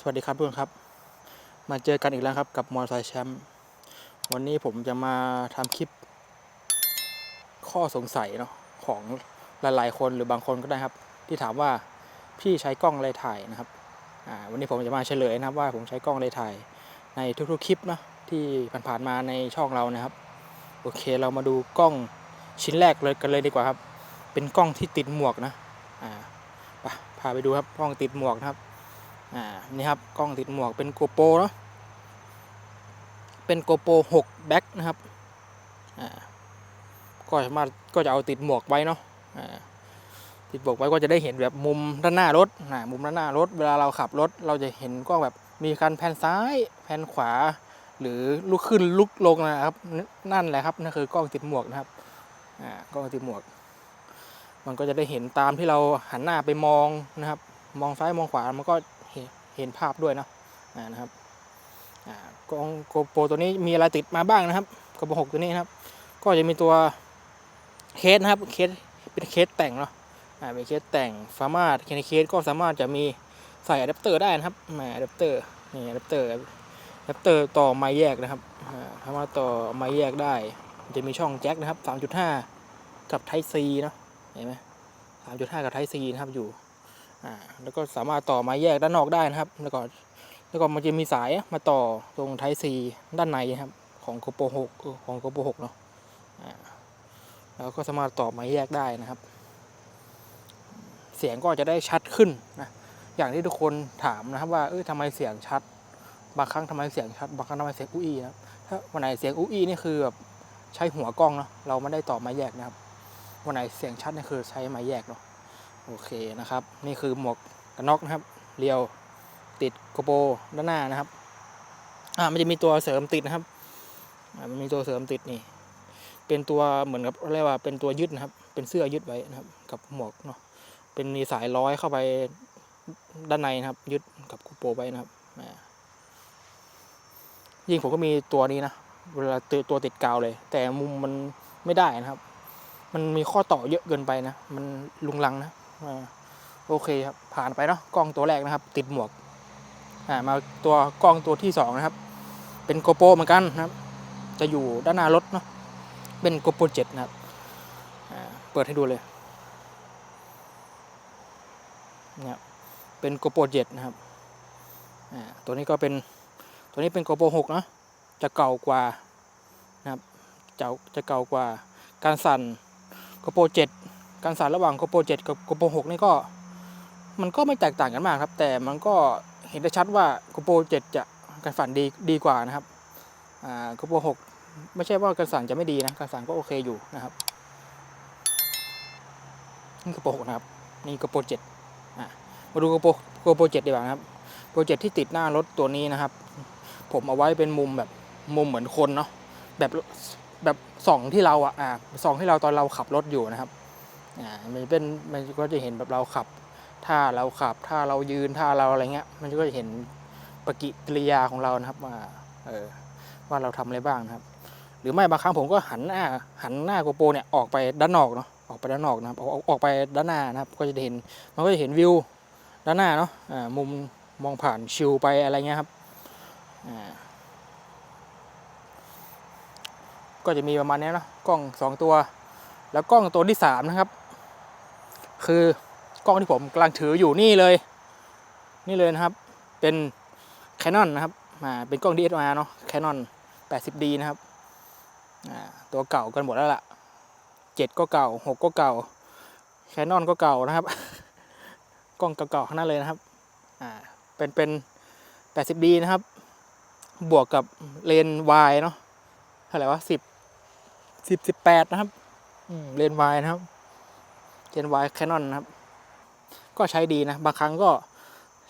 สวัสดีครับทุกคนครับ มาเจอกันอีกแล้วครับกับมอเตอร์ไซค์แชมป์วันนี้ผมจะมาทำคลิป ข้อสงสัยเนาะของหลายๆ คนหรือบางคนก็ได้ครับ ที่ถามว่าพี่ใช้กล้องอะไรถ่ายนะครับอ่าวันนี้ผมจะมาเฉลยนะครับว่าผมใช้กล้องอะไรถ่าย ในทุกๆคลิปเนาะที่ผ่านๆมาในช่องเรานะครับ โอเคเรามาดูกล้องชิ้นแรกเลยกันเลยดีกว่าครับ เป็นกล้องที่ติดหมวกนะอ่าไปพาไปดูครับกล้องติดหมวกนะครับ อ่านี่ครับกล้องติดหมวกเป็นโกโปรเนาะเป็นโกโปร6แบ็คนะครับอ่าก็สามารถก็จะเอาติดหมวกไว้เนาะอ่าติดหมวกไว้ก็จะได้เห็นแบบมุมด้านหน้ารถนะมุมด้านหน้ารถ เวลาเราขับรถ เราจะเห็นกล้องแบบมีการแผ่นซ้ายแผ่นขวา หรือลุกขึ้นลุกลงนะครับนั่นแหละครับนั่นคือกล้องติดหมวกนะครับอ่ากล้องติดหมวก มันก็จะได้เห็นตามที่เราหันหน้าไปมองนะครับ มองซ้ายมองขวามันก็ เห็นภาพด้วยเนาะนะครับกล้องโกโปรตัวนี้มีอะไรติดมาบ้างนะครับกระบอกหกตัวนี้นะครับ ก็จะมีตัวเคสนะครับเคสเป็นเคสแต่งเนาะเป็นเคสแต่งสามารถในเคสก็สามารถจะมีใส่อะแดปเตอร์ได้นะครับแหมอะแดปเตอร์นี่อะแดปเตอร์อะแดปเตอร์ต่อไม้แยกนะครับสามารถต่อไม้แยกได้ จะมีช่องแจ็คนะครับ 3.5 กับ Type C เนาะเห็นไหม3.5 กับ Type C นะครับอยู่ อ่าแล้วก็สามารถต่อม้แยกด้านนอกได้นะครับ แล้วก็แล้วก็มันจะมีสายมาต่อตรงไทซีด้านในครับ ของโกโปร6ของโกโปร6เนาะอ่าแล้วก็สามารถต่อม้แยกได้นะครับ เสียงก็จะได้ชัดขึ้นนะอย่างที่ทุกคนถามนะครับว่าเออทำไมเสียงชัด บางครั้งทำไมเสียงชัด บางครั้งทำไมเสียงอุ้ยนะครับถ้าวันไหนเสียงอุ้ยนี่คือแบบใช้หัวกล้องเนาะเราไม่ได้ต่อม้แยกนะครับวันไหนเสียงชัดนี่คือใช้ม้แยกเนาะ โอเคนะครับ นี่คือหมวกกันน็อกนะครับเรียวติดโกโปรด้านหน้านะครับ อ่ามันจะมีตัวเสริมติดนะครับอ่ามันมีตัวเสริมติดนี่ เป็นตัวเหมือนกับเรียกว่าเป็นตัวยึดนะครับ เป็นเสื้อยึดไว้นะครับ กับหมวกเนาะ เป็นมีสายร้อยเข้าไปด้านในนะครับ ยึดกับโกโปรไว้นะครับอ่ายิ่งผมก็มีตัวนี้นะ เวลาตัวตัวติดกาวเลย แต่มุมมันไม่ได้นะครับ มันมีข้อต่อเยอะเกินไปนะ มันลุงลังนะ โอเคครับ ผ่านไปเนาะกล้องตัวแรกนะครับ ติดหมวกอ่ามาตัวกล้องตัวที่สองนะครับ เป็นโกโปรเหมือนกันนะครับ จะอยู่ด้านหน้ารถเนาะเป็นโกโปรเจ็ดนะครับเปิดให้ดูเลยเนี่ยเป็นโกโปรเจ็ดนะครับตัวนี้ก็เป็นตัวนี้เป็นโกโปรหกเนาะจะเก่ากว่านะครับจะจะเก่ากว่าการสั่นโกโปร7 การสั่นระหว่างโกโปร7กับโกโปร6นี่ก็ มันก็ไม่แตกต่างกันมากครับ แต่มันก็เห็นได้ชัดว่าโกโปร7จะการสั่นดีดีกว่านะครับอ่าโกโปร6ไม่ใช่ว่าการสั่นจะไม่ดีนะการสั่นก็โอเคอยู่นะครับนี่โกโปร6นะครับนี่โกโปร7อ่ามาดูโกโปรโกโปร7ดีกว่านะครับโปร7ที่ติดหน้ารถตัวนี้นะครับ ผมเอาไว้เป็นมุมแบบมุมเหมือนคนเนาะแบบแบบส่องที่เราอะอ่าส่องที่เราตอนเราขับรถอยู่นะครับ มันเป็นมันก็จะเห็นแบบเราขับถ้าเราขับถ้าเรายืนถ้าเราอะไรเงี้ย มันก็จะเห็นปฏิกิริยาของเรานะครับว่าเออว่าเราทำอะไรบ้างนะครับ หรือไม่บางครั้งผมก็หันหน้าหันหน้าโกโปรเนี่ยออกไปด้านนอกเนาะออกไปด้านนอกนะครับออกออกไปด้านหน้านะครับ ก็จะเห็นมันก็จะเห็นวิวด้านหน้าเนาะอ่ามุมมองผ่านชิวไปอะไรเงี้ยครับอ่าก็จะมีประมาณนี้เนะกล้องสองตัว แล้วกล้องตัวที่สามนะครับ คือกล้องที่ผมกำลังถืออยู่นี่เลย นี่เลยนะครับ เป็น Canon นะครับอ่าเป็นกล้อง DSLR เนาะ Canon 80D นะครับตัวเก่ากันหมดแล้วล่ะเจ็ดก็เก่าหกก็เก่า Canon ก็เก่านะครับ กล้องเก่าๆทั้งนั้นเลยนะครับอ่าเป็นเป็น 80D นะครับ บวกกับเลนส์วายเนาะเท่าไหร่วะสิบสิบสิบแปดนะครับเลนส์วายนะครับ เลนส์วายแคนนอนะครับ ก็ใช้ดีนะ บางครั้งก็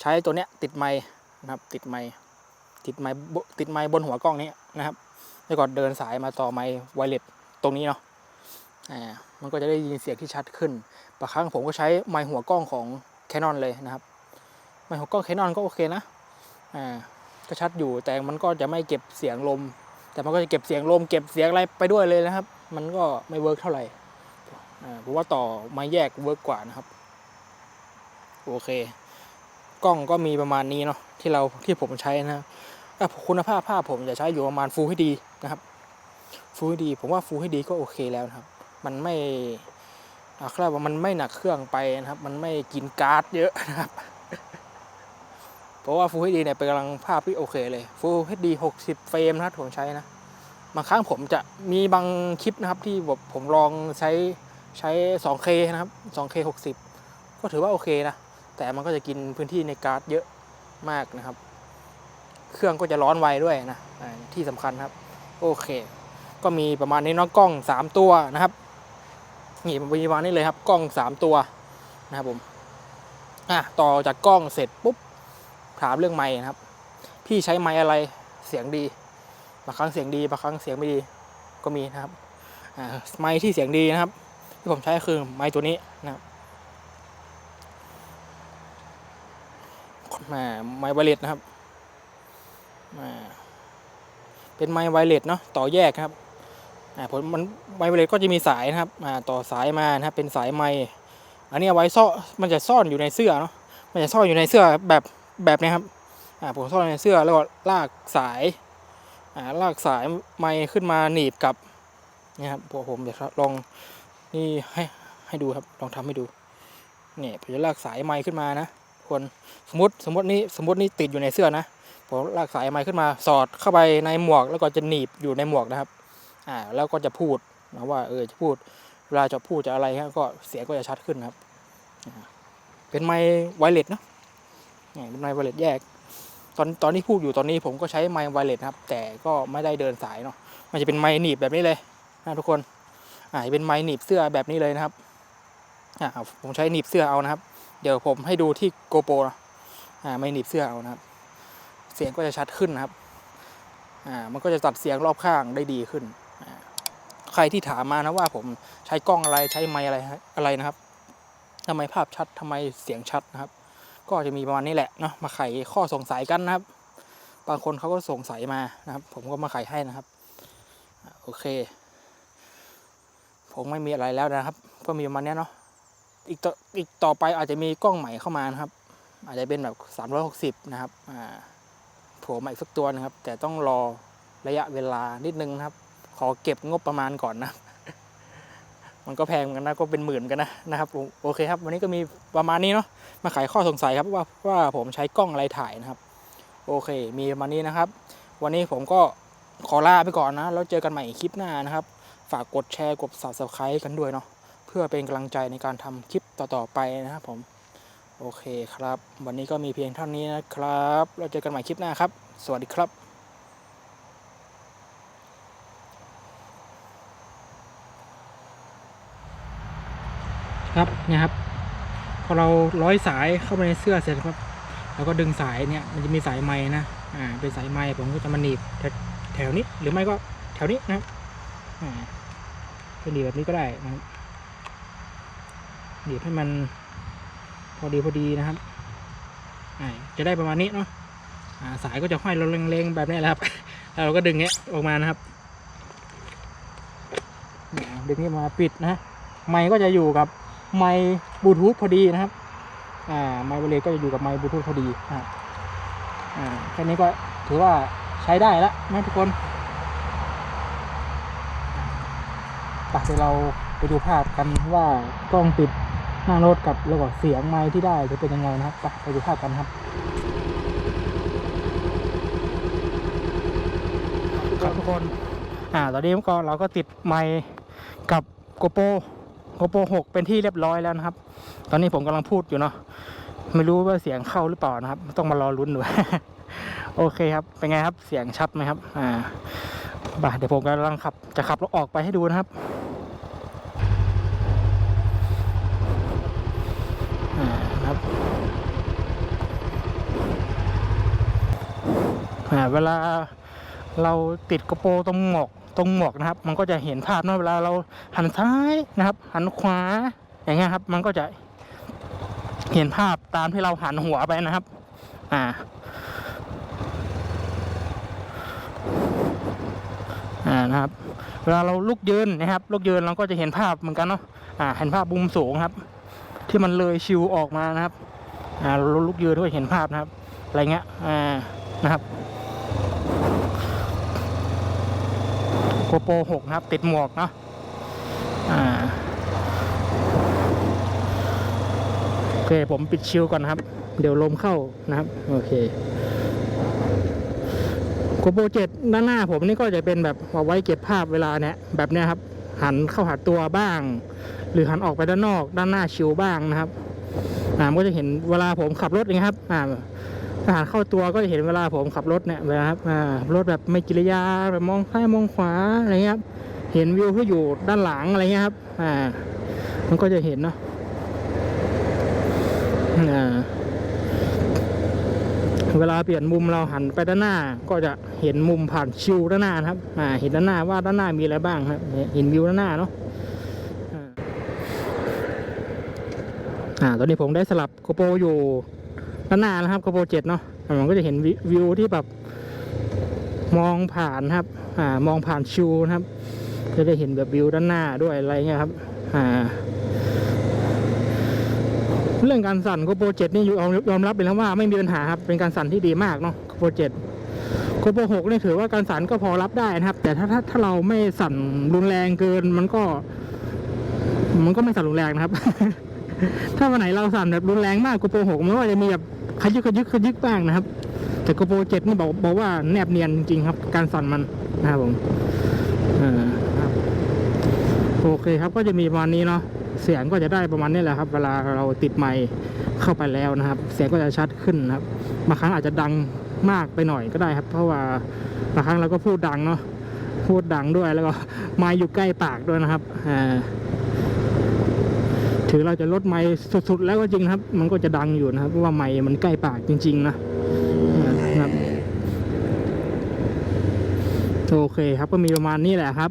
ใช้ตัวเนี้ยติดไมค์นะครับ ติดไมค์ติดไมค์บติดไมค์บนหัวกล้องนี้นะครับ แล้วก็เดินสายมาต่อไมค์ไวเลสตรงนี้เนาะอ่ามันก็จะได้ยินเสียงที่ชัดขึ้น บางครั้งผมก็ใช้ไมค์หัวกล้องของ Canon เลยนะครับ ไมค์หัวกล้อง Canon ก็โอเคนะ อ่า ก็ชัดอยู่ แต่มันก็จะไม่เก็บเสียงลม แต่มันก็จะเก็บเสียงลม เก็บเสียงอะไรไปด้วยเลยนะครับ มันก็ไม่เวิร์กเท่าไหร่ อ่าผมว่าต่อม้แยกเวิร์กกว่านะครับ โอเค กล้องก็มีประมาณนี้เนาะที่เราที่ผมใช้นะอะคุณภาพภาพผมจะใช้อยู่ประมาณ Full HD นะครับ Full HD ผมว่า Full HD ก็โอเคแล้วนะครับ มันไม่อาครับว่ามันไม่หนักเครื่องไปนะครับ มันไม่กินการ์ดเยอะนะครับ เพราะว่า Full HD เนี่ยเป็นกำลังภาพที่โอเคเลย Full HD 60เฟรมนะครับผมใช้นะบางครั้งผมจะมีบางคลิปนะครับที่แบบผมลองใช้ ใช้ 2K นะครับ 2K 60 ก็ถือว่าโอเคนะ แต่มันก็จะกินพื้นที่ในการ์ดเยอะมากนะครับ เครื่องก็จะร้อนไวด้วยนะ ที่สำคัญครับ โอเค ก็มีประมาณนี้น้องกล้อง 3 ตัวนะครับนี่มีประมาณนี้เลยครับ กล้อง 3 ตัวนะครับผมอะต่อจากกล้องเสร็จปุ๊บถามเรื่องไมค์นะครับ พี่ใช้ไมค์อะไรเสียงดีบางครั้งเสียงดีบางครั้งเสียงไม่ดีก็มีนะครับไมค์ที่เสียงดีนะครับ ที่ผมใช้คือไมค์ตัวนี้นะครับมาไมค์ไวเลสนะครับอ่าเป็นไมค์ไวเลสเนาะต่อแยกครับอ่าผมมันไมค์ไวเลสก็จะมีสายนะครับอ่าต่อสายมานะครับเป็นสายไมค์อันนี้เอาไว้ซ่อนมันจะซ่อนอยู่ในเสื้อเนาะมันจะซ่อนอยู่ในเสื้อแบบแบบนี้ครับอ่าผมซ่อนในเสื้อแล้วก็ลากสายอ่าลากสายไม้ขึ้นมาหนีบกับนี่ครับพวกผมเดี๋ยวลอง นี่ให้ให้ดูครับลองทำให้ดูเนี่ยผมจะลากสายไม้ขึ้นมานะคนสมมติสมมตินี่สมมตินี่ติดอยู่ในเสื้อนะผมลากสายไม้ขึ้นมา สอดเข้าไปในหมวก แล้วก็จะหนีบอยู่ในหมวกนะครับอ่าแล้วก็จะพูดนะว่าเออจะพูดเวลาจะพูดจะอะไรครับก็เสียงก็จะชัดขึ้นครับ เป็นไม้ไวเลสเนาะเนี่ยเป็นไม้ไวเลสแยก ตอนตอนที่พูดอยู่ตอนนี้ผมก็ใช้ไมค์ไวเลสครับ แต่ก็ไม่ได้เดินสายเนาะมันจะเป็นไมค์หนีบแบบนี้เลยนะทุกคน อ่าเป็นไมค์หนีบเสื้อแบบนี้เลยนะครับอ่าผมใช้หนีบเสื้อเอานะครับ เดี๋ยวผมให้ดูที่โกโปรอ่าไม่หนีบเสื้อเอานะครับ เสียงก็จะชัดขึ้นนะครับอ่ามันก็จะตัดเสียงรอบข้างได้ดีขึ้น ใครที่ถามมานะว่าผมใช้กล้องอะไรใช้ไมค์อะไรอะไรนะครับทำไมภาพชัดทำไมเสียงชัดนะครับ ก็จะมีประมาณนี้แหละเนาะมาไขข้อสงสัยกันนะครับ บางคนเขาก็สงสัยมานะครับ ผมก็มาไขให้นะครับ โอเค ผมไม่มีอะไรแล้วนะครับ ก็มีประมาณเนี้ยเนาะอีกต่ออีกต่อไปอาจจะมีกล้องใหม่เข้ามานะครับ อาจจะเป็นแบบ 360 นะครับอ่าโผล่มาอีกสักตัวนะครับ แต่ต้องรอระยะเวลานิดนึงนะครับ ขอเก็บงบประมาณก่อนนะ มันก็แพงกันนะก็เป็นหมื่นกันนะนะครับโอเคครับ วันนี้ก็มีประมาณนี้เนาะมาไขข้อสงสัยครับว่าว่าผมใช้กล้องอะไรถ่ายนะครับ โอเค มีประมาณนี้นะครับ วันนี้ผมก็ขอลาไปก่อนนะแล้วเจอกันใหม่คลิปหน้านะครับ ฝากกดแชร์กด subscribe กันด้วยเนาะเพื่อเป็นกำลังใจในการทำคลิปต่อๆไปนะครับผมโอเคครับ วันนี้ก็มีเพียงเท่านี้นะครับ เราเจอกันใหม่คลิปหน้าครับ สวัสดีครับครับเนี่ยครับ พอเราร้อยสายเข้าไปในเสื้อเสร็จครับเราก็ดึงสายเนี่ยมันจะมีสายไม้นะอ่าเป็นสายไม้ผมก็จะมาหนีบแถวนี้หรือไม่ก็แถวนี้นะอ่า จะหนีบแบบนี้ก็ได้นะครับหนีบให้มันพอดีพอดีนะครับจะได้ประมาณนี้เนาะสายก็จะห้อยเราเล็งๆแบบนี้แหละครับแล้วเราก็ดึงเงี้ยออกมานะครับดึงนี้มาปิดนะไม้ก็จะอยู่กับไมค์บลูทูธพอดีนะครับไมค์เบเลก็จะอยู่กับไมค์บลูทูธพอดีนะครับแค่นี้ก็ถือว่าใช้ได้แล้วนะทุกคน ไปเดี๋ยวเราไปดูภาพกันว่ากล้องติดหน้ารถกับแล้วก็เสียงไมค์ที่ได้จะเป็นยังไงนะครับไปไปดูภาพกันครับครับทุกคนอ่าตอนนี้ก็เราก็ติดไมค์กับโกโปโกโปร6เป็นที่เรียบร้อยแล้วนะครับ ตอนนี้ผมกำลังพูดอยู่เนาะไม่รู้ว่าเสียงเข้าหรือเปล่านะครับ ต้องมารอลุ้นดูโอเคครับ เป็นไงครับ เสียงชัดไหมครับ อ่าบ่าเดี๋ยวผมกำลังขับ จะขับรถออกไปให้ดูนะครับ อ่าครับ อ่า เวลาเราติดกระโปรงตรงหมวกตรงหมวกนะครับ มันก็จะเห็นภาพเนะเวลาเราหันซ้ายนะครับ หันขวาอย่างเงี้ยครับ มันก็จะเห็นภาพตามที่เราหันหัวไปนะครับ อ่า อ่านะครับ เวลาเราลุกยืนนะครับ ลุกยืนเราก็จะเห็นภาพเหมือนกันเนาะ อ่า เห็นภาพมุมสูงครับ ที่มันเลยชิวออกมานะครับ อ่าลุกยืนด้วยเห็นภาพนะครับ อะไรเงี้ย อ่า นะครับ โกโปรหกนะครับ ติดหมวกเนาะอ่าโอเค ผมปิดชิวก่อนครับ เดี๋ยวลมเข้านะครับ โอเคโกโปรเจ็ดด้านหน้าผมนี่ก็จะเป็นแบบเอาไว้เก็บภาพเวลาเนี้ยแบบเนี้ยครับ หันเข้าหาตัวบ้าง หรือหันออกไปด้านนอก ด้านหน้าชิวบ้างนะครับอ่าก็จะเห็นเวลาผมขับรถอย่างนี้ครับอ่า ถ้าหันเข้าตัวก็จะเห็นเวลาผมขับรถเนี่ยเวลาครับอ่ารถแบบไม่กิริยาแบบมองซ้ายมองขวาอะไรเงี้ยครับเห็นวิวที่อยู่ด้านหลังอะไรเงี้ยครับ อ่า มันก็จะเห็นเนาะอ่าเวลาเปลี่ยนมุมเราหันไปด้านหน้า ก็จะเห็นมุมผ่านชิวด้านหน้านะครับ อ่า เห็นด้านหน้าว่าด้านหน้ามีอะไรบ้างครับ เห็นวิวด้านหน้าเนาะอ่าอ่าตอนนี้ผมได้สลับโกโปรอยู่ ด้านหน้านะครับโกโปรเจ็ดเนาะอ่ามันก็จะเห็นวิวิวที่แบบมองผ่านครับ อ่ามองผ่านชิวนะครับ จะได้เห็นแบบวิวด้านหน้าด้วยอะไรเงี้ยครับ อ่า เรื่องการสั่นโกโปรเจ็ดนี่ยอมยอมรับเลยนะว่าไม่มีปัญหาครับ เป็นการสั่นที่ดีมากเนาะโกโปรเจ็ดโกโปรหกนี่ถือว่าการสั่นก็พอรับได้นะครับ แต่ถ้าถ้าถ้าเราไม่สั่นรุนแรงเกิน มันก็ มันก็ไม่สั่นรุนแรงนะครับ ถ้าวันไหนเราสั่นแบบรุนแรงมากโกโปรหกมันก็จะมีแบบ ขยึกขยึกขยึกบ้างนะครับ แต่โกโปรเจ็ดนี่บอกบอกว่าแนบเนียนจริงๆครับ การสั่นมันนะครับผมโอเคครับก็จะมีประมาณนี้เนาะเสียงก็จะได้ประมาณนี้แหละครับ เวลาเราติดไมค์เข้าไปแล้วนะครับ เสียงก็จะชัดขึ้นนะครับบางครั้งอาจจะดังมากไปหน่อยก็ได้ครับ เพราะว่าบางครั้งเราก็พูดดังเนาะพูดดังด้วยแล้วก็ไมค์อยู่ใกล้ปากด้วยนะครับอ่า ถือเราจะลดไม้สุดๆแล้วก็จริงนะครับ มันก็จะดังอยู่นะครับเพราะว่าไม้มันใกล้ปากจริง ๆ นะนะครับโอเคครับก็มีประมาณนี้แหละครับ